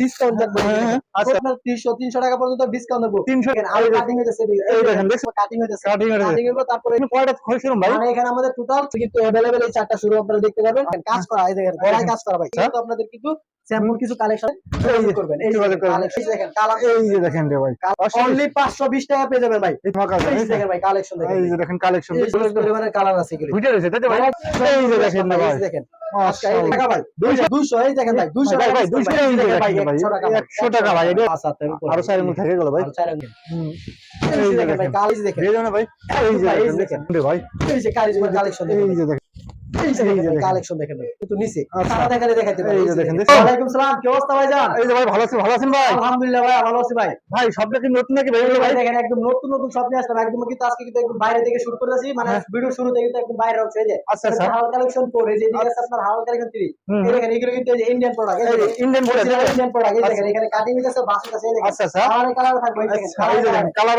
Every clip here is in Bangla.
ডিসকাউন্ট থাকবে হ্যাঁ, হ্যাঁ, আচ্ছা। আপনার 300 300 টাকা পর্যন্ত ডিসকাউন্ট দেবো 300 দেখেন আর কাটিং হইতেছে এই দেখেন, দেখছেন? কাটিং হইতেছে Cutting হইতেছে। কাটিং হইবো তারপরে এখানে কয়টা খসরুম ভাই মানে এখানে আমাদের টোটাল কিন্তু अवेलेबल এই চারটা শুরু আপনারা দেখতে পারবেন কাজ করা এই দেখেন গলায় কাজ করা ভাই আচ্ছা। কিন্তু আপনাদের কিন্তু স্যাম্পল কিছু কালেকশন করবেন এই দেখেন এই যে দেখেন রে ভাই অনলি 520 টাকা পেয়ে যাবেন ভাই এই দেখেন ভাই কালেকশন দেখেন এই যে দেখেন কালেকশন পরিমাণের কালার আছে এগুলো দুইটা রয়েছে তাই ভাই এই যে দেখেন না ভাই দেখেন ভাই 200 এই দেখেন ভাই 200 ভাই, ভাই, টাকা 200 discount এই যে দেখেন ভাই দেখেন ভাই, 100 টাকা 100 টাকা ভাই, এটা- আচ্ছা তার উপর আরও চারের মধ্যে থেকে গেল ভাই আরও চারের মধ্যে। হুম। এই এই যে যে দেখেন ভাই দেখেন কালেজ দেখেন দিয়ে যাও না ভাই এই যে ভাই, এই যে দেখেন দেখেন। রে ভাই এই যে কালেজ কালেকশন দেখেন কিন্তু নিচে আচ্ছা। দেখালে দেখাইতে পারি এই যে দেখেন, ওয়ালাইকুম সালাম কি অবস্থা ভাইজান এই যে ভাই ভালো আছেন ভালো আছেন ভাই আলহামদুলিল্লাহ ভাই ভালো আছি ভাই ভাই সবটা কি নতুন নাকি ভাই ভাই দেখেন একদম নতুন নতুন সব আসলাম একদম কিন্তু আজকে কিন্তু একদম বাইরে থেকে শুরু করেছি মানে হ্যাঁ। ভিডিও শুরুতে কিন্তু একদম বাইরে হচ্ছে এই যে আচ্ছা আচ্ছা হাওয়া কালেকশন পরে যে এদিকে আছে আপনার হাওয়া কালেকশন 3 এই দেখেন এগুলো কিন্তু এই যে ইন্ডিয়ান প্রোডাক্ট এই ইন্ডিয়ান বলে ইন্ডিয়ান প্রোডাক্ট এই দেখেন এখানে কাটিং আছে বাসুক আছে এই দেখেন আচ্ছা আচ্ছা কালার কালার থাকবে এই দেখেন আচ্ছা, এই দেখেন, colour।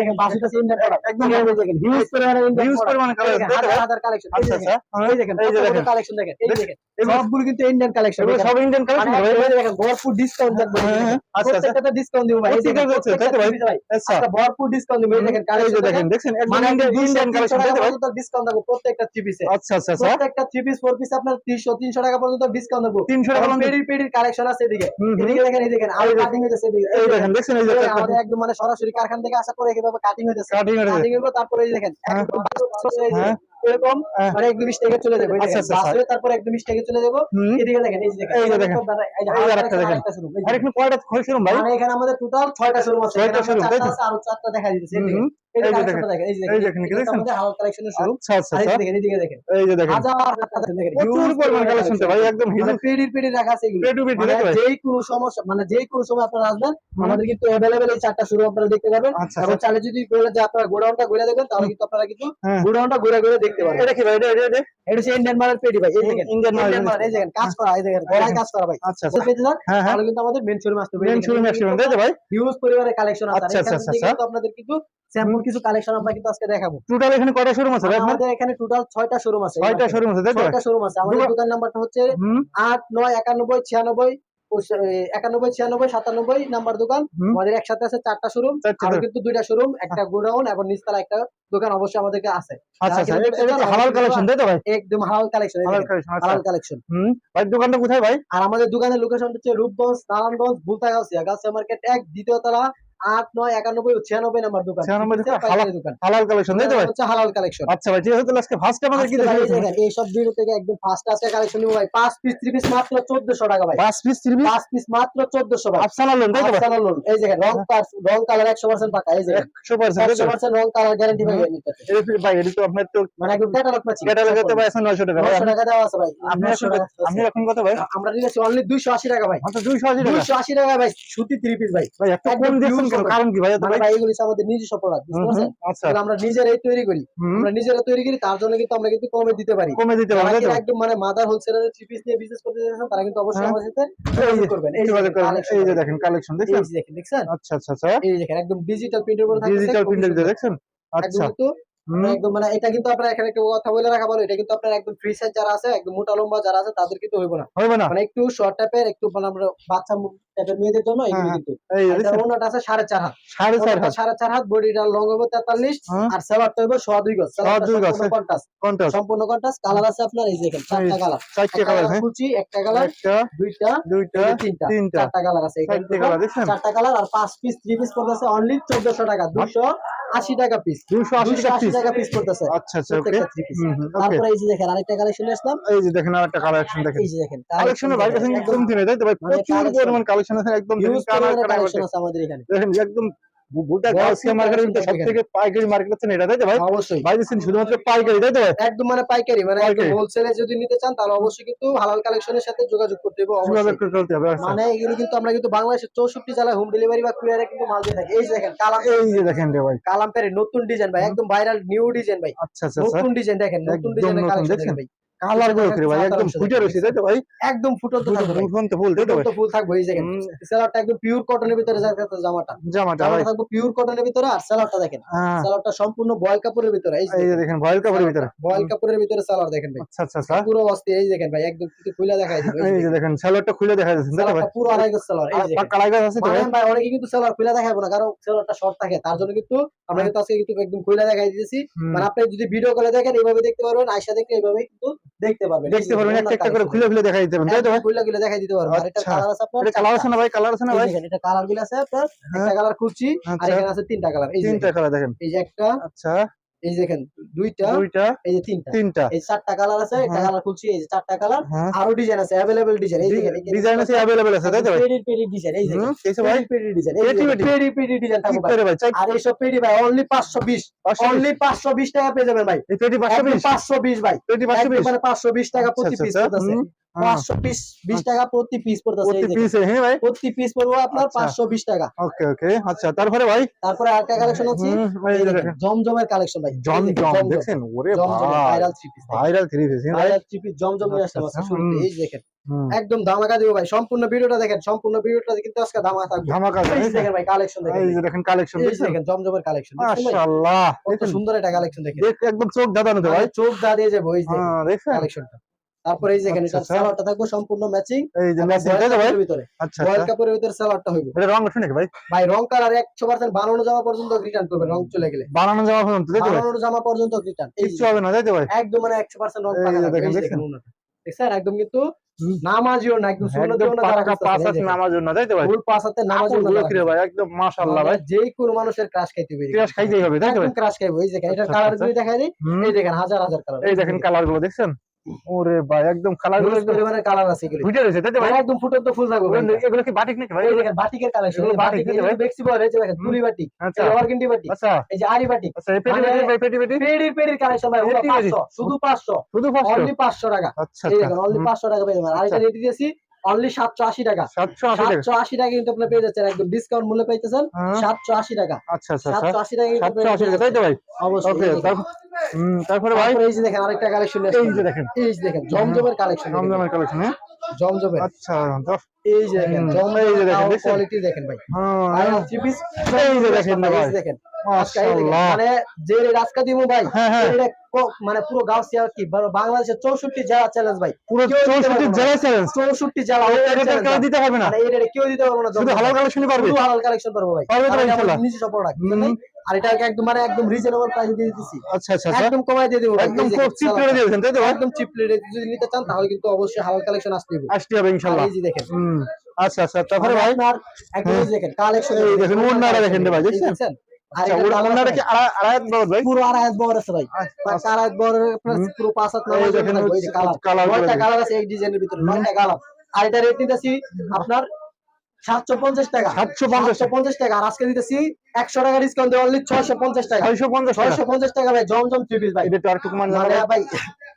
দেখেন বাসুক আছে ইন্ডিয়ান প্রোডাক্ট একদম এই দেখেন হিউজ পরিমাণে ইন্ডিয়ান পরিমাণে তো ভাই? হাজার কালেকশন আচ্ছা আচ্ছা এই দেখেন এই দেখেন কালেকশন দেখেন এই দেখেন, দেখেন সবগুলো কিন্তু ইন্ডিয়ান কালেকশন এগুলো সব ইন্ডিয়ান কালেকশন মানে ভাই দেখেন ভরপুর ডিসকাউন্ট থাকবে হ্যাঁ, হ্যাঁ, আচ্ছা, আচ্ছা। প্রত্যেকটা ডিসকাউন্ট দিব ভাই এই প্রত্যেকটা তাই তো ভাই? আচ্ছা আচ্ছা ভরপুর ডিসকাউন্ট দিব দেখেন কালেকশন দেখেন দেখছেন একদম মানে ইন্ডিয়ান ইন্ডিয়ান কালেকশন তাই ভাই ডিসকাউন্ট দেবো প্রত্যেকটা থ্রি পিসে আচ্ছা আচ্ছা আচ্ছা প্রত্যেকটা থ্রি পিস ফোর পিস আপনার 300 300 টাকা পর্যন্ত ডিসকাউন্ট দেবো 300 টাকা পর্যন্ত? পেডির পেডির কালেকশন আছে এদিকে হুম, হুম। এদিকে দেখেন এই দেখেন আর কাটিং হইতেছে এদিকে এই দেখেন দেখছেন এই যে আমাদের একদম মানে সরাসরি কারখানা থেকে আসা পরে কীভাবে কাটিং হইতেছে পর তারপরে এই দেখেন হ্যাঁ। একদম হ্যাঁ। এরকম হ্যাঁ। মানে একদম স্টেগে চলে যাবে আচ্ছা, আচ্ছা, বাস তারপর একদম স্টেগে চলে যাব। এদিকে দেখেন এই যে দেখেন এই যে দেখেন। এই যে আরেকটা দেখেন। আরেকটা কয়টা ভাই মানে এখানে আমাদের টোটাল ছয়টা শুরু আছে ছয়টা এখানে তাই চারটা তো? আছে, আরও চারটা দেখা দিতেছে। এই যে এই যে কালেকশনটা দেখেন এই দেখেন দেখেন, কি এটা আমাদের হালাল কালেকশনের শোরুম আচ্ছা আচ্ছা আর এই যে আচ্ছা দেখেন এদিকে দেখেন। এই যে দেখেন। হাজার হাজার দেখেন। প্রচুর পরিমাণ পরিমাণ কালেকশন ভাই একদম হিউজ পেডি রাখা আছে এগুলো। পেটু পেটু তাই তো ভাই যেই কোনো সমস্যা মানে যেই কোনো সময় আপনারা আসবেন আমাদের কিন্তু অ্যাভেলেবেল এই চারটা শুরু আপনারা দেখতে পারবেন। আচ্ছা এবং আচ্ছা চালে যদি বলে যে আপনারা গোডাউনটা ঘুরে দেখবেন তাহলে কিন্তু আপনারা কিন্তু হ্যাঁ। গোডাউনটা ঘুরে ঘুরে দেখতে পারবেন। এটা কি ভাই? এটা এটা এটা? এটা হচ্ছে ইন্ডিয়ান মালের পেডি ভাই এই দেখেন। ইন্ডিয়ান মাল ইন্ডিয়ান মাল এই দেখেন কাজ করা এই দেখেন গলায় কাজ করা ভাই। আচ্ছা আচ্ছা। হ্যাঁ হ্যাঁ। তাহলে কিন্তু আমাদের মেন শোরুম আসতে মেন শোরুম একশো ভাই। হিউজ পরিমাণের কালেকশন আছে। আচ্ছা, আচ্ছা, আচ্ছা। কিন্তু আপনাদের কিন্তু স্যাম্পল কিছু কালেকশন আমরা কিন্তু আজকে দেখাবো। টোটাল এখানে কয়টা শোরুম আছে আমাদের এখানে টোটাল ছয়টা শোরুম আছে ছয়টা শোরুম আছে তাই তো? ভাই ছয়টা শোরুম আছে। আমাদের দোকান- নাম্বারটা হচ্ছে হুম। আট নয় একানব্বই ছিয়ানব্বই একানব্বই সাতানব্বই নাম্বার দোকান। আমাদের একসাথে আছে চারটা শোরুম আরও কিন্তু দুইটা শোরুম একটা গোডাউন এবং নিচতলা একটা দোকান অবশ্যই আমাদেরকে আছে। আচ্ছা আচ্ছা। যারা এটা এটা তো হালাল কালেকশন তাই তো ভাই? একদম হালাল কালেকশন হালাল কালেকশন আচ্ছা। ভাই দোকানটা কোথায় ভাই? আর আমাদের দোকানের লোকেশন হচ্ছে রূপগঞ্জ নারায়ণগঞ্জ বুলতাগাছিয়া গাছিয়া মার্কেট এক দ্বিতীয় তলা আট নয় একানব্বই ছিয়ানব্বই নাম্বার দোকান। দোকান, হালাল কালেকশন তাই তো ভাই? হালাল কালেকশন আচ্ছা ভাই ঠিক আজকে ফার্স্ট আমাদের কি দেখেন? দেখেন, এই সব ভিডিও থেকে একদম ফার্স্ট আছে কালেকশন নিবো ভাই। পাঁচ পিস থ্রি পিস মাত্র চোদ্দশো টাকা ভাই। পাঁচ পিস থ্রি পিস পাঁচ পিস মাত্র চোদ্দশো ভাই। আফসানা লোন তাই তো আফসানা লোন এই দেখেন রং কার- রং কালার একশো পার্সেন্ট পাকা এই দেখেন। একশো পার্সেন্ট একশো পার্সেন্ট রং কালার গ্যারান্টি ভাই নিতে এটা ভাই এটা তো আপনার তো মানে একদম ক্যাটালগ পাচ্ছি ক্যাটালগে তো ভাই আছে নয়শো টাকা আছে ভাই। আপনি আপনি এখন কত ভাই? আমরা নিয়েছি অনলি দুইশো আশি টাকা ভাই। মাত্র দুইশো আশি টাকা। দুইশো আশি টাকা ভাই সুতি থ্রি পিস ভাই। ভাই এত কম কেন কারণ কি ভাই? মানে ভাই ভাই এগুলো আমাদের নিজস্ব প্রোডাক্ট বুঝতে পারছেন? আচ্ছা। আমরা নিজেরাই তৈরি করি। আমরা নিজেরা তৈরি করি তার জন্য কিন্তু আমরা কিন্তু কমে দিতে পারি। কমে দিতে একদম মানে মাদার হোলসেলারের থ্রি পিস নিয়ে বিজনেস করতে চাইছেন তারা কিন্তু অবশ্যই আমাদের আমার সাথে যোগাযোগ করবেন। এই যোগাযোগ করবেন। এই যে দেখেন। কালেকশন দেখছেন? দেখেন দেখছেন? আচ্ছা আচ্ছা আচ্ছা। এই দেখেন একদম ডিজিটাল প্রিন্টের উপর থাকছে ডিজিটাল প্রিন্টার দেখছেন? আচ্ছা। একদম মানে এটা কিন্তু আপনার এখানে একটা কথা বলে রাখা ভালো এটা কিন্তু আপনার একদম ফ্রি সাইজ যারা আছে একদম মোটা লম্বা যারা আছে তাদের কিন্তু হইব না। হবে না। মানে একটু শর্ট টাইপের একটু মানে আমরা বাচ্চা টাইপের মেয়েদের জন্য হ্যাঁ, কিন্তু। এই দেখছেন এটার ওনাটা আছে সাড়ে চার হাত। সাড়ে চার ওনাটা হাত। সাড়ে চার হাত বডিটা লং হবে তেতাল্লিশ হ্যাঁ, আর সেলারটা হবে সোয়া দুই গজ। সোয়া দুই গজ, হ্যাঁ। কন্টাস সম্পূর্ণ কন্টাস কালার আছে আপনার এই যে দেখেন চারটা কালার চারটে কালার হ্যাঁ। কুচি একটা কালার একটা দুইটা দুইটা তিনটা। তিনটা। চারটা কালার আছে এখানে। চারটে কালার দেখছেন? চারটা কালার আর পাঁচ পিস থ্রি পিস পড়তেছে অনলি চোদ্দশো টাকা। দুশো আশি টাকা পিস দুশো আশি টাকা পিস পড়তেছে। আচ্ছা আচ্ছা ওকে তারপরে এই যে দেখেন আরেকটা কালেকশন আসলাম। এই যে দেখেন আরেকটা কালেকশন দেখেন। এই যে দেখেন কালেকশনের ভাই কাছে একদম কিনে তাই তো ভাই? মানে প্রচুর পরিমাণ কালেকশন আছে একদম কালেকশন আছে আমাদের এখানে। দেখেন একদম গোটা গাউসিয়া মার্কেটের collection সব পাইকারি মার্কেট হচ্ছে এটা তাই তো ভাই? অবশ্যই। ভাই দিচ্ছেন শুধুমাত্র পাইকারি তাই তো ভাই? একদম মানে পাইকারি মানে হোলসেলে যদি নিতে চান তাহলে অবশ্যই কিন্তু হালাল কালেকশনের সাথে যোগাযোগ করতে হবে অবশ্যই। করে হবে আচ্ছা। মানে এগুলো কিন্তু আমরা কিন্তু বাংলাদেশের জেলায় হোম ডেলিভারি বা কুরিয়ারে কিন্তু মাল দিয়ে থাকি। এই যে দেখেন কালাম এই যে দেখেন রে ভাই। কালাম পেরে নতুন ডিজাইন ভাই একদম ভাইরাল নিউ ডিজাইন ভাই। আচ্ছা আচ্ছা আচ্ছা। নতুন ডিজাইন দেখেন নতুন ডিজাইনের কালেকশন দেখেন ভাই। কালারগুলো কি রে ভাই একদম ফুটে রয়েছে তাই তো ভাই? একদম ফুটন্ত থাকবে ভাই ফুটন্ত ফুল তাই তো ভাই? ফুল থাকবে এই হুম, সেলারটা একদম পিওর কটনের ভিতরে জামাটা। জামাটা ভাই। থাকবে পিওর কটনের ভিতরে আর সেলারটা দেখেন। হ্যাঁ, সেলারটা সম্পূর্ণ বয়েল কাপড়ের ভিতরে এই যে দেখেন। ভয়েল কাপড়ের ভিতরে। বয়েল কাপড়ের ভিতরে সেলার দেখেন ভাই। আচ্ছা আচ্ছা আচ্ছা। পুরো এই দেখেন ভাই একদম কিছু খুলে দেখাই দিবে এই যে দেখেন। সালোয়ারটা খুলে দেখা যাচ্ছে তাই ভাই? পুরো আড়াই গজ সেলার এই কালার গাছ আছে তো ভাই? অনেকে কিন্তু সেলার খুলে দেখাবো না কারণ সেলারটা শর্ট থাকে তার জন্য কিন্তু আমরা কিন্তু আজকে কিন্তু একদম খুলে দেখাই দিয়েছি মানে আপনি যদি ভিডিও করে দেখেন এইভাবে দেখতে পারবেন আয়সা দেখলে এইভাবে কিন্তু দেখতে পারবেন দেখতে পারবেন একটা একটা করে খুলে খুলে দেখাই দিতে পারবেন তাই তো? ভাই খুলে খুলে দেখাই দিতে পারবেন। আর এটা আচ্ছা। কালার আছে আপনার এটা কালার আছে না ভাই? কালার আছে না ভাই? এটা কালারগুলো আছে আপনার। হ্যাঁ। একটা কালার খুঁজছি আর আচ্ছা। এখানে আছে তিনটা কালার এই তিনটা কালার দেখেন। এই যে একটা। আচ্ছা। এই যে দেখেন দুইটা দুইটা এই যে তিনটা তিনটা এই চারটা কালার আছে একটা হ্যাঁ। কালার খুঁজছি এই যে চারটা কালার হ্যাঁ আরো ডিজাইন আছে अवेलेबल ডিজাইন এই দেখেন ডিজাইন আছে अवेलेबल আছে তাই তো ভাই পেডি পেডি ডিজাইন এই দেখেন হুম কেসে ভাই পেডি পেডি ডিজাইন পেডি এই পেডি। পেডি পেডি ডিজাইন কি থাকবে ভাই করে ভাই চাই আর এইসব পেডি ভাই অনলি 520 অনলি 520 টাকা পেয়ে যাবেন ভাই এই পেটি 520 520 ভাই পেটি 520 একবারে 520 টাকা প্রতি আচ্ছা, পিস আচ্ছা, পড়তেছে হুম, হ্যাঁ, 520 20 টাকা প্রতি পিস পড়তেছে প্রতি দেখেন। হ্যাঁ ভাই? প্রতি পিস পড়বে আপনার। 520 টাকা। ওকে ওকে আচ্ছা তারপরে ভাই? তারপরে আরেকটা কালেকশন আছে হুম, এই এই যে দেখেন, দেখেন জমজমের কালেকশন ভাই। এই দেখেন, জম জমজম। দেখছেন? ওরে viral three piece viral three piece হ্যাঁ ভাইরাল থ্রি পিস জমজম নিয়ে আসলাম আজকে শুরুতে হুম। এই দেখেন। একদম ধামাকা দিব ভাই সম্পূর্ণ ভিডিওটা দেখেন সম্পূর্ণ ভিডিওটা কিন্তু আজকে ধামাকা থাকবে। ধামাকা দেখেন ভাই কালেকশন দেখেন। এই দেখেন কালেকশন এই যে দেখছেন? দেখেন জমজমের কালেকশন মাশাআল্লাহ কত সুন্দর একটা কালেকশন দেখেন। একদম চোখ দাদানো তো ভাই। চোখ দা দিয়ে যাব হ্যাঁ কালেকশনটা তারপরে এই যে দেখেন আচ্ছা, আচ্ছা। সালোয়ারটা থাকবে সম্পূর্ণ ম্যাচিং এই যে মেসেজ তাই তো ভাই? ভিতরে। আচ্ছা বয়েল আচ্ছা কাপড়ের ভিতরে সালোয়ারটা হইবে। এটা রং শুনে ভাই? ভাই রং কালার 100% বানানো জামা পর্যন্ত রিটার্ন করবে রং চলে গেলে। বানানো যাওয়া পর্যন্ত তাই তো বানানো জামা পর্যন্ত রিটার্ন কিচ্ছু হবে না তাই তো ভাই? একদম মানে 100% রং থাকবে, দেখেন, উন্নত একদম কিন্তু নামাজিও না একদম না পাঁচ হাত না তাই তো ভাই? ফুল পাঁচ হাতে নামাজিও নামাজ না কি ভাই একদম মাশাআল্লাহ ভাই। যে কোনো মানুষের ক্রাশ খাইতে হবে ক্রাশ খাইতেই হবে তাই তো ভাই? ক্রাশ খাইবে এই দেখেন এটা কালার। গুলো দেখাই দিই এই দেখেন হাজার হাজার কালার এই দেখেন কালারগুলো দেখছেন? ওরে ভাই একদম কালারগুলো একদম পরিমাণের কালার আছে এগুলো। ফুটে রয়েছে তাই ভাই? একদম ফুটে তো ফুল থাকবে ভাই। এগুলো- কি বাটিক নাকি ভাই? দেখেন বাটিকের কালেকশন এগুলো বাটিক, ভাই? বেক্সি বল এই যে দেখেন তুলি বাটিক আচ্ছা। অর্গেন্ডি বাটিক আচ্ছা। এই যে আরি বাটিক আচ্ছা এই পেটি মানে- পেটি ভাই পেটি পেটি। পেডির পেডির কালেকশন ভাই পেটি পেটি। 500 শুধু 500 শুধু পাঁচশো? অনলি 500 টাকা। আচ্ছা এই আচ্ছা। দেখেন অনলি 500 টাকা যাবেন। আর এটা রেডি দিয়েছি অনলি 780 টাকা। সাতশো আশি টাকা। 780 টাকা কিন্তু আপনি পেয়ে যাচ্ছেন। একদম ডিসকাউন্ট মূল্যে পাইতেছেন। হ্যাঁ, 780 টাকা। আচ্ছা আচ্ছা আচ্ছা। 780 টাকা কিন্তু সাতশো আশি টাকা তাই তো ভাই? অবশ্যই। ওকে তারপর তারপরে ভাই? এই যে দেখেন আরেকটা কালেকশন এই যে দেখেন। এই যে দেখেন জমজমের কালেকশন জমজমের কালেকশন হ্যাঁ? জমজমের। আচ্ছা তো এই যে দেখেন এই যে দেখেন, কোয়ালিটি দেখেন ভাই। হ্যাঁ, ভাইরাল থ্রি পিস এই যে দেখেন না ভাই। দেখেন মানে যে রাজকা দিমু ভাই হ্যাঁ হ্যাঁ। এটা মানে পুরো গাউসিয়া কি বাংলাদেশের চৌষট্টি জেলা চ্যালেঞ্জ ভাই। পুরো চৌষট্টি। জেলা চ্যালেঞ্জ চৌষট্টি জেলা এটা কেউ দিতে পারবে না। মানে এই কেউ দিতে পারবে না শুধু হালাল কালেকশনই পারবে। শুধু হালাল কালেকশন পারব ভাই প্রোডাক্ট হুম। আর এটা একদম মানে একদম রিজনেবল প্রাইসে দিয়ে দিতেছি। আচ্ছা আচ্ছা আচ্ছা। একদম কমায় দিয়ে দেবো। একদম খুব চিপ দিয়েছেন তাই তো একদম চিপ রেটে যদি নিতে চান তাহলে কিন্তু অবশ্যই হালাল কালেকশন আসতে হবে। আসতে হবে ইনশাআল্লাহ এই যে দেখেন। হুম আচ্ছা আচ্ছা তারপরে ভাই? একদম এই দেখেন কালেকশন এই দেখেন, ওড়নাটা দেখেন ভাই, দেখছেন? আচ্ছা এটা আচ্ছা, আর রেট নিতেছি আপনার সাতশো পঞ্চাশ টাকা। সাতশো পঞ্চাশ পঞ্চাশ টাকা। আর আজকে দিতেছি একশো টাকা ডিসকাউন্ট অনলি ছয়শো পঞ্চাশ টাকা। ছয়শো পঞ্চাশ ছয়শো পঞ্চাশ টাকা ভাই জমজম থ্রি পিস ভাই। এটা আর কমান মানে ভাই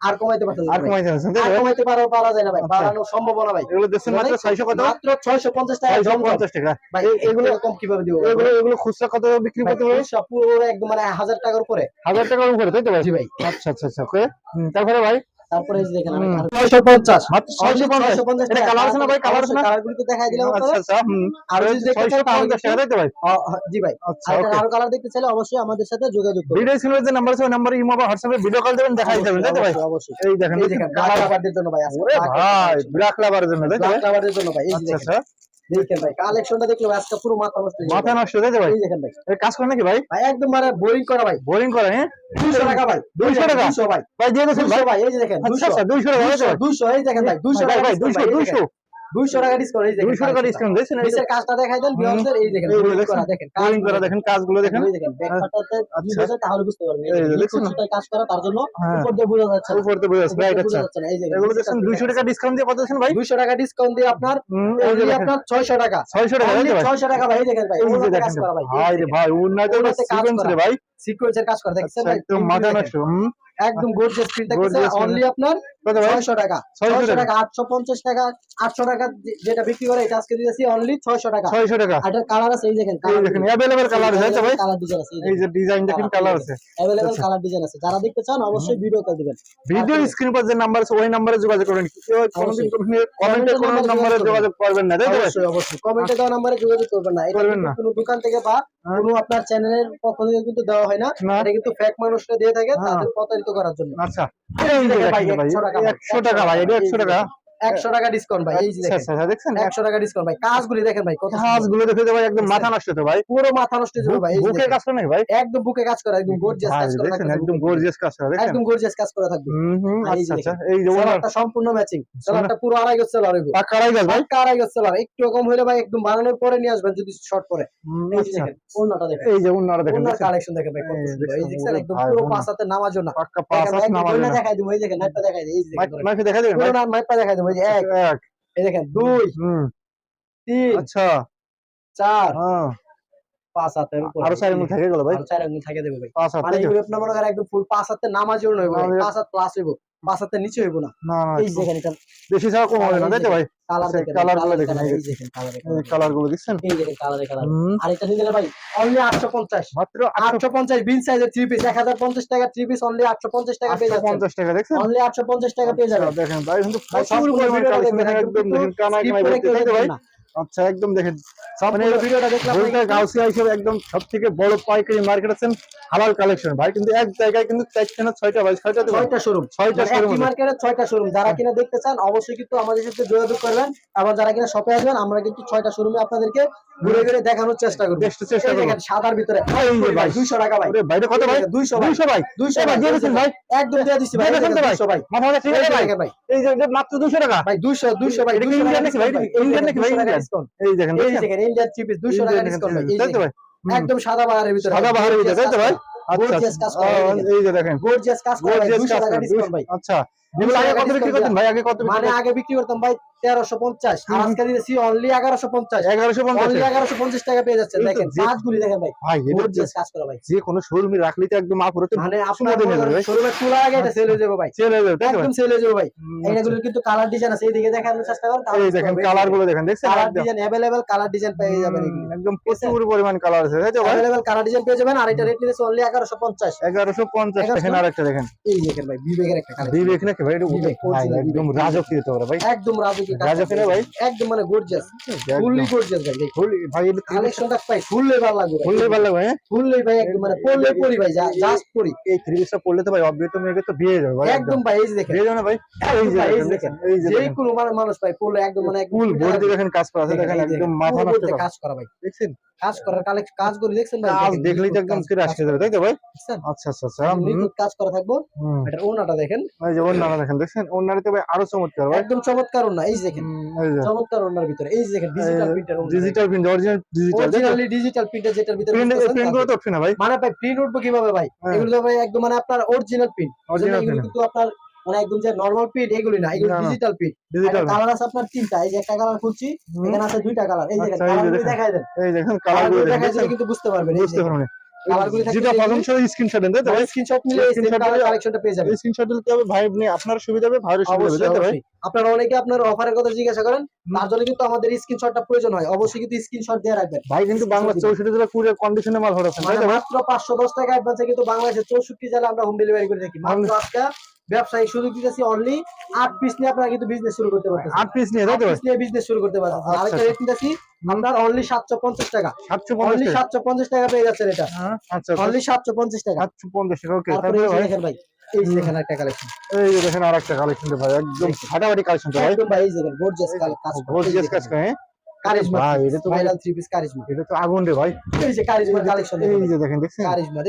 আর কমাইতে আর কমাইতে আছেন আর কমাইতে পারা পারা যায় না ভাই। আচ্ছা। বাড়ানো সম্ভব না ভাই। এগুলো দেখছেন মাত্র মানে ছয়শো কত? মাত্র ছয়শো পঞ্চাশ টাকা ছয়শো জমজম। পঞ্চাশ টাকা। ভাই এগুলো কম কীভাবে দিব? এগুলো এগুলো খুচরা কত বিক্রি করতে পারবে? সব পুরো একদম মানে হাজার টাকার উপরে। হাজার টাকার উপরে তাই তো ভাই? জি ভাই। আচ্ছা আচ্ছা আচ্ছা ওকে তারপরে ভাই? তারপরে এই দেখেন মাত্র পঞ্চাশ এটা কালার আছে না ভাই? কালার আছে না? কালারগুলো তো দেখাই দিলাম আচ্ছা আচ্ছা আর যদি দেখতে ছয়শো তাহলে টাকা তাই ভাই জি ভাই। আচ্ছা আর আরও কালার দেখতে চাইলে অবশ্যই আমাদের সাথে যোগাযোগ করুন। ভিডিও স্ক্রিনের যে নাম্বার আছে ওই নাম্বারে ইমো বা হোয়াটসঅ্যাপে ভিডিও কল দেবেন দেখাই যাবেন তাই তো ভাই? অবশ্যই, এই দেখেন এই দেখেন ব্ল্যাক কাভারদের জন্য ভাই আজকে ভাই ব্ল্যাক লাভারের জন্য তাই তো ভাই? ব্ল্যাক জন্য ভাই এই আচ্ছা দেখেন। আচ্ছা। দেখেন ভাই কালেকশনটা দেখলে আজকে পুরো মাথা নষ্ট হয়ে যাবে। মাথা নষ্ট ভাই? দেখেন ভাই। এই কাজ করে নাকি ভাই? ভাই একদম মানে বোরিং করা ভাই। বোরিং করে হ্যাঁ? 200 টাকা ভাই 200 টাকা? 200 ভাই। ভাই দিয়ে দেন ভাই? 200 ভাই এই যে দেখেন আচ্ছা 200 আচ্ছা 200 টাকা তাই তো ভাই 200 এই দেখেন ভাই 200 ভাই টাকা ভাই discount 200 ভাই, এই দেখেন। 200 200 টাকা ডিসকাউন্ট এই দেখেন 200 টাকা ডিসকাউন্ট দিয়েছেন নিচের কাজটা দেখাই দেন ভিউয়ারদের এই দেখেন এই বোরিং দেখেন, করা দেখেন বোরিং করে দেখেন কাজগুলো দেখেন এই দেখেন ব্যাক পার্টটাতে যদি আচ্ছা। বোঝেন তাহলে বুঝতে পারবেন এই এই দেখেন, কাজ করা তার জন্য উপর দিয়ে বোঝা যাচ্ছে। উপর থেকে বোঝা যাচ্ছে রাইট আচ্ছা। এই দেখেন, এগুলো নিচের 200 টাকা ডিসকাউন্ট দিয়ে কত ভাই? 200 টাকা ডিসকাউন্ট দিয়ে আপনার এই আপনার 600 টাকা। 600 টাকা তাই Only তো ভাই। 600 টাকা ভাই দেখেন ভাই এই যে দেখেন ভাই ভাই ভাই উন্নয়ন সিকোয়েন্স। রে ভাই। সিকোয়েন্সের কাজ করা দেখছেন আচ্ছা, ভাই? একদম মাথা নষ্ট একদম গর্জিয়াস প্রিন্ট অনলি আপনার কত ভাই? ছয়শো টাকা। 600 টাকা। টাকা আটশো পঞ্চাশ টাকা আটশো টাকা যেটা বিক্রি করে এটা আজকে দিতেছি অনলি ছয়শো টাকা। 600 টাকা। এটার কালার আছে এই দেখেন এই দেখেন অ্যাভেলেবল কালার আছে তো ভাই। কালার ডিজাইন আছে এই যে ডিজাইন দেখেন কালার আছে। আচ্ছা। কালার ডিজাইন আছে। যারা দেখতে চান অবশ্যই ভিডিও কল দিবেন। ভিডিও স্ক্রিন পর যে নাম্বার আছে ওই নাম্বারে যোগাযোগ করবেন কোনোদিন কমেন্টে কোনো নাম্বারে যোগাযোগ করবেন। না তাই অবশ্যই অবশ্যই। কমেন্টে দেওয়া নাম্বারে যোগাযোগ করবেন না। এটা। কোনো দোকান থেকে বা হ্যাঁ। কোনো আপনার চ্যানেলের পক্ষ থেকে কিন্তু দেওয়া হয় না। না। এটা কিন্তু ফেক মানুষরা দিয়ে থাকে হ্যাঁ। তাদের প্রতারিত করার জন্য। আচ্ছা। এই যে দেখেন ভাই, দেখেন ভাই 100 টাকা ভাই, 100 টাকা। ভাই এটা 100 টাকা। একশো টাকা ডিসকাউন্ট ভাই এই যে আচ্ছা দেখেন আচ্ছা দেখছেন একশো টাকা ডিসকাউন্ট ভাই কাজগুলি দেখেন ভাই কত কাজগুলো দেখে তো ভাই একদম মাথা নষ্ট তো ভাই পুরো মাথা নষ্ট হয়ে ভাই বুকে কাজ করে ভাই একদম বুকে কাজ করা একদম গর্জিয়াস কাজ করা দেখছেন একদম গর্জিয়াস কাজ করা দেখছেন একদম গর্জিয়াস কাজ করা থাকবে হুম হুম আর এই যে আচ্ছা আচ্ছা এই যে ওনার সম্পূর্ণ ম্যাচিং সেলারটা পুরো আড়াই গজ সেলার হইব পাক্কা আড়াই গজ ভাই পাক্কা আড়াই গজ সেলার একটু কম হইলে ভাই একদম বানানোর পরে নিয়ে আসবেন যদি শর্ট পরে এই যে আচ্ছা দেখেন এই যে কালেকশন ভাই কত সুন্দর এই একদম পুরো না দেখাই দিবো এই দেখেন নাইটটা দেখাই দিই এই দেখেন মাইকে দেখা দেবেন ভাই পুরো নাইটটা দেখাই দিবো যে এক এক। এই দেখেন দুই তিন আচ্ছা। চার হ্যাঁ। পাঁচ হাতের উপর। আরও চার আঙুল থেকে গেল ভাই? চার আঙুল থাকে দেবো ভাই। পাঁচ হাত মানে? আপনার মনে করেন একদম ফুল পাঁচ হাতে নামাজ হইব পাঁচ হাত প্লাস হইব। পাঁচ নিচে হইব না। এই দেখেন এটা বেশি ছাড়া কম হবে না তাই তো ভাই? কালার দেখেন কালারগুলো দেখেন, এই দেখেন কালার এই কালারগুলো দেখছেন? এই দেখেন কালার কালার আর এটা নিলে ভাই অনলি আটশো পঞ্চাশ। মাত্র আটশো আটশো পঞ্চাশ বিন সাইজের থ্রি পিস এক হাজার পঞ্চাশ টাকা থ্রি পিস অনলি আটশো পঞ্চাশ টাকা পেয়ে যাচ্ছে পঞ্চাশ টাকা দেখছেন? অনলি আটশো পঞ্চাশ টাকা পেয়ে যাবেন। আচ্ছা, দেখেন ভাই কিন্তু ভাই, প্রচুর সম্পূর্ণ কালেকশন একদম একদম দেখেন কানায় কানায় ভর্তি, তাই তো ভাই? না। আচ্ছা একদম দেখেন। হিসেবে একদম সব থেকে বড় পাইকারি মার্কেট আছেন হালাল কালেকশন ভাই কিন্তু এক জায়গায় কিন্তু চারটে না ছয়টা ভাই ছয়টা ছয়টা শোরুম ছয়টা showroom আছে। ছয়টা শোরুম যারা কিনা দেখতে চান অবশ্যই কিন্তু আমাদের সাথে যোগাযোগ করবেন। আবার যারা কিনা শপে আসবেন আমরা কিন্তু ছয়টা শোরুমে আপনাদেরকে ঘুরে ঘুরে দেখানোর চেষ্টা করব। চেষ্টা করব দেখেন সাদার ভিতরে। ভাই। দুইশো টাকা ভাই। ভাইটা কত ভাই? দুইশো ভাই দুইশো ভাই। দুইশো ভাই দিয়ে দিচ্ছেন ভাই। একদম দিয়ে দিচ্ছি ভাই দিচ্ছেন তো ভাই? দুইশো মাথা ঠিক আছে ভাই। এই যে মাত্র দুশো টাকা। ভাই দুইশো দুইশো ভাই দুইশো নাকি ভাই? Indian নাকি ভাই? এই দেখেন এই দেখেন। ইন্ডিয়ান টাকা ডিসকাউন্ট এই দেখেন। একদম সাদা বাহারের ভিতরে। সাদা বাহারের ভিতরে, তাই তো ভাই? আচ্ছা Gorgeous কাজ করা, এই দেখেন। যে দেখেন। গর্জিয়াস কাজ করা ভাই টাকা ডিসকাউন্ট আচ্ছা। এগুলো আগে কত বিক্রি করতেন ভাই? আগে কত মানে আগে বিক্রি করতাম ভাই তেরোশো পঞ্চাশ। আর আজকে দিয়েছি অনলি এগারোশো পঞ্চাশ। এগারোশো পঞ্চাশ এগারোশো পঞ্চাশ টাকা পেয়ে যাচ্ছেন দেখেন যে- কাজগুলি দেখেন ভাই। ভাই কাজ করা ভাই। যে কোনো শোরুমে রাখলে তো একদম আপুরে তো মানে আপনার সুন্দর দিনে যাবে। ভাই। শোরুমে তোলা আগে এটা সেল হয়ে যাবে ভাই। চেয়ে যাবে তাই তো ভাই? একদম সেল হয়ে যাবে ভাই। এইগুলো কিন্তু কালার ডিজাইন আছে এইদিকে দেখানোর চেষ্টা করেন আচ্ছা। এই দেখেন কালারগুলো দেখেন দেখছেন? Colour design available colour design পেয়ে যাবেন একদম প্রচুর পরিমাণ কালার আছে তাই তো ভাই? অ্যাভেলেবেল কালার ডিজাইন পেয়ে যাবেন আর এটা রেট নিতেছে অনলি এগারোশো পঞ্চাশ। এগারোশো পঞ্চাশ 1150 দেখেন আরেকটা দেখেন। এই দেখেন ভাই বিবেকের একটা কালার বিবেক নাকি ভাই? এটা বিবেক, ভাই original একদম। রাজকীয় তো ভাই। একদম রাজুকি রাজুকি ভাই? একদম মানে গর্জিয়াস ফুললি গর্জিয়াস ভাই ফুল ভাই কালেকশনটা পাই ফুললে ভালো লাগবে ফুললে ভালো লাগবে হ্যাঁ? ফুললে ভাই একদম মানে পড়লে পড়ি ভাই জাস্ট পড়ি এই থ্রি পিসটা পড়লে তো ভাই অবিয়ে মেয়েকে তো বিয়ে যাবে ভাই একদম ভাই এই যে দেখেন। বিয়ে যাবে ভাই? এই যে এই দেখেন দেখেন। এই যে যেই দেখেন। মানুষ ভাই পড়লে একদম মানে ফুল ভর্তি দেখেন কাজ করা আছে দেখেন একদম মাথা নষ্ট কাজ করা ভাই। দেখছেন? কাজ করার কালেকশন কাজ করে দেখছেন ভাই? কাজ দেখলেই তো একদম ফিরে আসতে যাবে তাই তো ভাই? আচ্ছা আচ্ছা আচ্ছা একদম নিখুঁত কাজ করা থাকব। হুম। ওনাটা দেখেন। এই যে ওনারা দেখেন দেখছেন? ওনারে তো ভাই আরও চমৎকার ভাই। একদম চমৎকার ওনা এই যে দেখেন হুম, এই যে। চমৎকার ওনার ভিতরে। এই যে দেখেন digital printer digital print original digital originally digital printer যেটার ভিতরে প্রিন্ট প্রিন্ট তা- গুলো না ভাই। মানে ভাই প্রিন্ট উঠবো কীভাবে ভাই? হ্যাঁ। এগুলো ভাই একদম মানে আপনার অরিজিনাল প্রিন্ট অরিজিনাল কিন্তু আপনার মানে একদম যে নরমাল প্রিন্ট এগুলি না এগুলো। ডিজিটাল প্রিন্ট ডিজিটাল কালার আছে আপনার তিনটা। এই যে একটা কালার খুলছি এখানে আছে দুইটা কালার এই দেখেন আচ্ছা, এই দেখেন। দেখাই দেন। এই দেখেন কালারগুলো কালারগুলি দেখেন। দেখাই দিলে কিন্তু বুঝতে পারবেন বুঝতে যেটা প্রথম সাথে স্ক্রিনশট দেন তাই স্ক্রিনশট নিলে এই Screenshot কালার দিলে- কালেকশনটা পেয়ে যাবেন। স্ক্রিনশট দিলে কি হবে ভাই আপনি আপনার সুবিধা হবে ভাইয়ের সুবিধা হবে তাই ভাই? আপনারা অনেকে আপনার অফারের কথা জিজ্ঞাসা করেন তার জন্য কিন্তু আমাদের স্ক্রিনশটটা প্রয়োজন হয়। অবশ্যই কিন্তু স্ক্রিনশট দিয়ে রাখবেন। ভাই কিন্তু বাংলা চৌষট্টি জেলা কুরিয়ার কন্ডিশনে মাল তাই মানে মাত্র টাকা অ্যাডভান্সে কিন্তু বাংলাদেশের চৌষট্টি জেলা আমরা হোম ডেলিভারি করে থাকি। মাত্র আজকে ব্যবসায়িক সুযোগ দিতেছি অনলি আট পিস নিয়ে আপনারা কিন্তু বিজনেস শুরু করতে পারতেছেন। আট পিস নিয়ে তাই পিস নিয়ে বিজনেস শুরু করতে পারতেছেন। আচ্ছা, আরেকটা রেট নিতেছি আপনার অনলি সাতশো পঞ্চাশ টাকা। সাতশো পঞ্চাশ অনলি টাকা। সাতশো পঞ্চাশ টাকা পেয়ে যাচ্ছেন এটা। হ্যাঁ, আচ্ছা অনলি সাতশো পঞ্চাশ টাকা। সাতশো পঞ্চাশ টাকা ওকে তারপরে দেখেন ভাই এই দেখেন একটা কালেকশন এই দেখেন আরেকটা কালেকশন ভাই একদম ফাটাফাটি কালেকশন ভাই। একদম ভাই এই দেখেন গর্জিয়াস কাজ গর্জিয়াস কাজ হ্যাঁ? কারিজমা ভাই এটা তো ভাইরাল থ্রি পিস এটা তো আগুন রে ভাই। এই যে কারিজমা কালেকশন এই যে দেখেন দেখছেন? ভাই? কারিজমা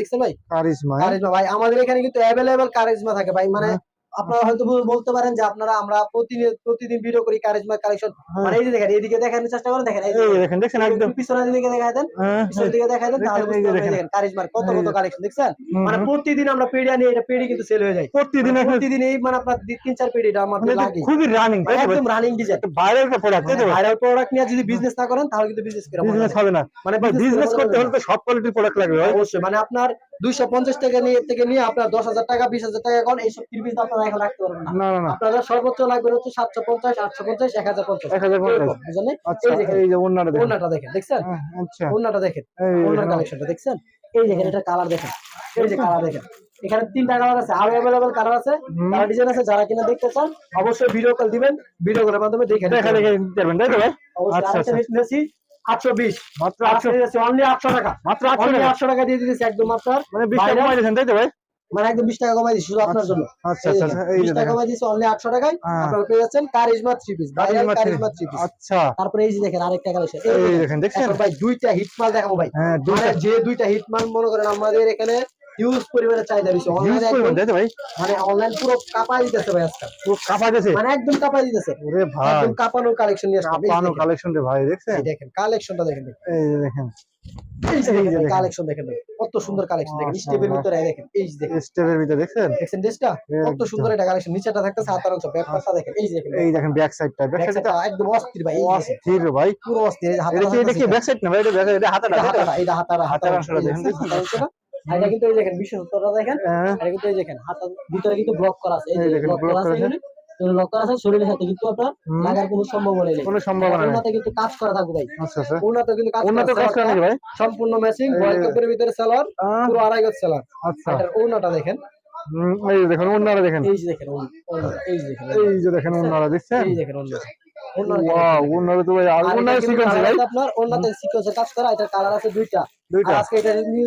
কারিশমা কারিজমা ভাই আমাদের এখানে কিন্তু অ্যাভেলেবেল কারিশমা থাকে ভাই। মানে আপনারা হয়তো বলতে পারেন যে আপনারা আমরা প্রতিদিন প্রতিদিন ভিডিও করি কারিজমা কালেকশন মানে এই যে দেখেন এইদিকে দেখানোর চেষ্টা করেন দেখেন এই এই দেখেন একদম। পিছনের দিকে দেখায় দেন হ্যাঁ, পিছনের দিকে দেখায় দেন তাহলে বুঝতে পারবেন, দেখেন। দেখেন কারিজমার কত কত কালেকশন দেখছেন? মানে প্রতিদিন আমরা পেড়ি আনি এটা পেড়ি কিন্তু সেল হয়ে যায়। প্রতিদিন মানে প্রতিদিন এই মানে আপনার তিন চার পেড়ি আমাদের মানে লাগে। খুবই রানিং? একদম running design viral product viral product নিয়ে যদি বিজনেস না করেন তাহলে কিন্তু বিজনেস করে বিজনেস হবে না। মানে বিজনেস করতে হলে তো সব কোয়ালিটির প্রোডাক্ট লাগবে অবশ্যই মানে আপনার দুইশো পঞ্চাশ টাকা নিয়ে থেকে নিয়ে আপনার দশ হাজার টাকা বিশ হাজার টাকা এখন এইসব থ্রি আপনারা এখন রাখতে পারবেন না। না না না। আপনারা সর্বোচ্চ লাগবে হচ্ছে সাতশো পঞ্চাশ আটশো পঞ্চাশ এক হাজার পঞ্চাশ। এক হাজার পঞ্চাশ। এরকম, বুঝলেন এই যে অন্যটা দেখেন। ওনাটা দেখেন দেখছেন? আচ্ছা। ওনাটা দেখেন ওনার কালেকশনটা দেখছেন? এই দেখেন এটা কালার দেখেন এই যে কালার দেখেন। এখানে তিনটা কালার আছে আরও অ্যাভেলেবল কালার আছে কালার ডিজাইন আছে যারা কিনা দেখতে চান অবশ্যই ভিডিও কল দিবেন ভিডিও কলের মাধ্যমে দেখে দেখা দেখে দিতে পারবেন তাই তো ভাই? আচ্ছা, আরেকটা আচ্ছা। আটশো বিশ মাত্র আটশো অনলি আটশো টাকা। মাত্র আটশো টাকা দিয়ে দিতেছি একদম আপনার। মানে বিশ টাকা কমাই দিয়েছেন তাই তো ভাই? মানে একদম বিশ টাকা কমাই দিচ্ছি শুধু আপনার জন্য। আচ্ছা আচ্ছা আচ্ছা, বিশ যে টাকা কমাই দিচ্ছি অনলি আটশো টাকায়। হ্যাঁ। আপনারা পেয়ে যাচ্ছেন charisma three piece charisma charisma three- three piece আচ্ছা। তারপরে এই যে দেখেন আরেকটা কালেকশন এই দেখেন দেখছেন? ভাই দুইটা হিট মাল দেখাবো ভাই। হ্যাঁ মানে যে দুইটা হিট মাল মনে করেন আমাদের এখানে হিউজ পরিমাণে চাহিদা বেশি। অনলাইনে করবেন ভাই? মানে অনলাইন পুরো কাঁপাই দিতেছে ভাই আজকাল। পুরো কাপা গেছে মানে একদম কাঁপাই দিতেছে। ওরে ভাই। একদম কাঁপানোর কালেকশন নিয়ে যে কাপানো কালেকশন রে ভাই দেখছেন? দেখেন কালেকশনটা দেখেন এই দেখেন। দেখেন। কালেকশন দেখেন। কত সুন্দর কালেকশন দেখেন। স্টেপের ভিতরে দেখেন এই দেখেন। স্টেপের ভিতরে দেখছেন? দেখছেন ড্রেসটা? কত সুন্দর এটা কালেকশন নিচেটা থাকতেছে হাতার অংশ ব্যাকপারটা দেখেন। এই দেখেন। এই দেখেন ব্যাক সাইডটা ব্যাক সাইডটা একদম অস্থির ভাই অস্থির ভাই। পুরো অস্থির এটা কি ব্যাক সাইড না ভাই? এটা ব্যাক এটা হাতাটা এটা হাতাটা। হাতাটা, অংশটা দেখেন, এটা কিন্তু এই দেখেন বিশেষত্বটা দেখেন। হ্যাঁ। এটা কিন্তু এই দেখেন হাতার ভিতরে কিন্তু ব্লক করা আছে। এই দেখেন, ব্লক করা আছে ব্লক করা আছে শরীরের সাথে কিন্তু আপনার লাগার কোনো সম্ভাবনা নেই। কোনো সম্ভাবনা নেই। ওনাতে কিন্তু কাজ করা থাকবে ভাই। আচ্ছা আচ্ছা। ওনাতে কিন্তু কাজ উন্নত করা কাজ করা নাকি ভাই? সম্পূর্ণ ম্যাচিং কাপের ভিতরে সেলার আহ, পুরো আড়াই গজ সেলার আচ্ছা। এটার ওনাটা দেখেন। এই দেখেন দেখেন। এই যে দেখেন এই যে দেখেন। এই দেখেন দেখছেন? এই ওয়াও অন্যরা তো ভাই আর আর অন্যরা এটা কিন্তু সিকোয়েন্স ভাই আপনার ওনাতে সিকোয়েন্সের কাজ করা এটার কালার আছে দুইটা। দুইটা। আজকে এটা নিয়ে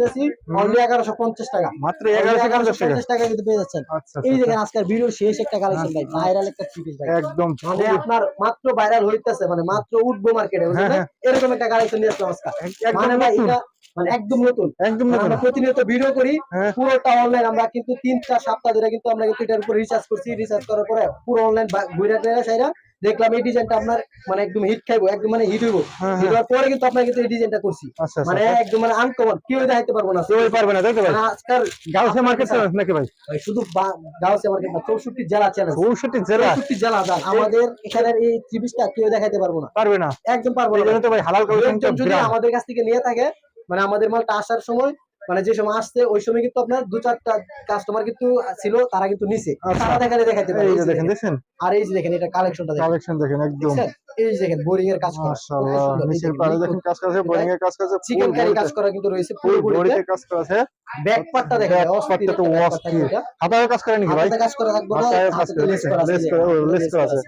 অনলি এগারোশো পঞ্চাশ টাকা। মাত্র এগারোশো পঞ্চাশ টাকা। কিন্তু পেয়ে যাচ্ছেন। আচ্ছা এই আচ্ছা। দেখেন আজকের ভিডিওর শেষ একটা কালেকশন ভাই। ভাইরাল একটা থ্রি ভাই। একদম। মানে আপনার মাত্র ভাইরাল হইতেছে মানে মাত্র উঠবো মার্কেটে হ্যাঁ, হ্যাঁ। এরকম একটা কালেকশন নিয়ে আসলাম আজকে। একদম মানে ভাই। এটা মানে একদম নতুন। একদম নতুন। আমরা প্রতিনিয়ত ভিডিও করি হ্যাঁ। পুরোটা অনলাইন আমরা কিন্তু তিন চার সপ্তাহ ধরে কিন্তু আমরা কিন্তু এটার উপর রিসার্চ করছি। রিসার্চ করার পরে পুরো অনলাইন ঘুরে সাইরা দেখলাম এই ডিজাইনটা আপনার মানে একদম হিট খাইবো একদম মানে হিট হইবো। হ্যাঁ, হিট হওয়ার পরে কিন্তু আপনার কিন্তু এই ডিজাইনটা করছি। আচ্ছা আচ্ছা মানে একদম মানে আনকমন কেউ দেখাইতে পারব না। কেউই পারবে না তাই তো ভাই আজকাল গাউসে মার্কেট নাকি ভাই? ভাই শুধু গাউসে মার্কেট না চৌষট্টি জেলা চ্যালেঞ্জ চৌষট্টি জেলা? চৌষট্টি জেলা যান। আমাদের এখানে এই ত্রিবিশটা কেউ দেখাইতে পারব না। পারবে না। একদম পারব না। তো ভাই হালাল কালেকশন যদি আমাদের কাছ থেকে নিয়ে থাকে মানে আমাদের মালটা আসার সময় মানে যে সময় আসছে ওই সময় কিন্তু আপনার দু চারটা কাস্টমার কিন্তু ছিল তারা কিন্তু নিছে। আচ্ছা। তারা দেখালে দেখাইতে পারে এই যে দেখেন দেখেন। আর এই যে দেখেন এটা কালেকশনটা দেখেন। কালেকশন দেখেন একদম? এই যে দেখেন বোরিং এর কাজ করা। মাশাআল্লাহ নিচের পারে দেখেন কাজ করা আছে বোরিং এর কাজ করা আছে চিকেন কারি কাজ করা কিন্তু রয়েছে পুরো বডিতে কাজ করা আছে। ব্যাক পার্টটা দেখেন Back অস্থির part টা তো। হাতায় কাজ করে নাকি ভাই? কাজ করা থাকবে না হাতায় কাজ হাতে লেস করা আছে লেস করা আছে।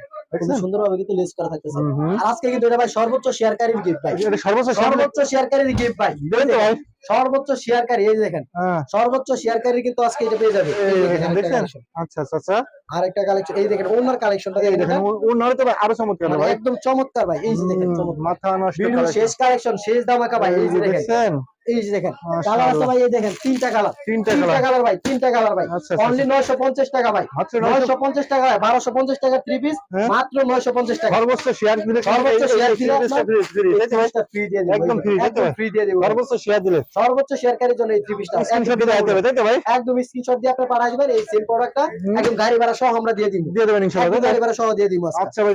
সুন্দরভাবে কিন্তু লেস করা থাকতেছে। হুম হুম। আর আজকে কিন্তু এটা ভাই সর্বোচ্চ শেয়ারকারীর গিফট ভাই। এটা সর্বোচ্চ সর্বোচ্চ সর্বোচ্চ শেয়ারকারীর গিফট ভাই। সর্বোচ্চ শেয়ারকারী এই দেখেন। হ্যাঁ। সর্বোচ্চ শেয়ারকারী কিন্তু আজকে এটা পেয়ে যাবে। দেখেন। আচ্ছা আচ্ছা আরেকটা কালেকশন এই দেখেন ওনার কালেকশনটা এই দেখেন। দেখেন এটা। ও- ও নয় তো আরও চমৎকার ভাই। একদম চমৎকার ভাই। এই যে দেখেন মাথা নষ্ট। শেষ কালেকশন শেষ দামাকা ভাই। এই যে দেখেন। এই যে দেখেন কালার আছে ভাই এই দেখেন তিনটা কালার। তিনটা তিনটা কালার। কালার ভাই তিনটা কালার ভাই। অনলি নয়শো পঞ্চাশ টাকা ভাই। মাত্র নয়শো নয়শো পঞ্চাশ টাকা ভাই বারোশো পঞ্চাশ টাকা থ্রি পিস। মাত্র নয়শো পঞ্চাশ টাকা। সর্বোচ্চ শেয়ার দিলে সর্বোচ্চ share দিলে ফ্রি ফ্রি দিয়ে দিব একদম free, একদম ফ্রি দিয়ে দিব সর্বোচ্চ শেয়ার দিলে। সর্বোচ্চ শেয়ারকারীর জন্য এই থ্রি পিসটা স্ক্রিনশট দিলে আইতে হবে তাই তো ভাই? একদম স্ক্রিনশট দিয়ে আপনি পাঠাবেন এই সেম প্রোডাক্টটা একদম গাড়ি ভাড়া সহ আমরা দিয়ে দিব। দিয়ে দেবেন ইনশাআল্লাহ? গাড়ি ভাড়া সহ দিয়ে দিব আচ্ছা ভাই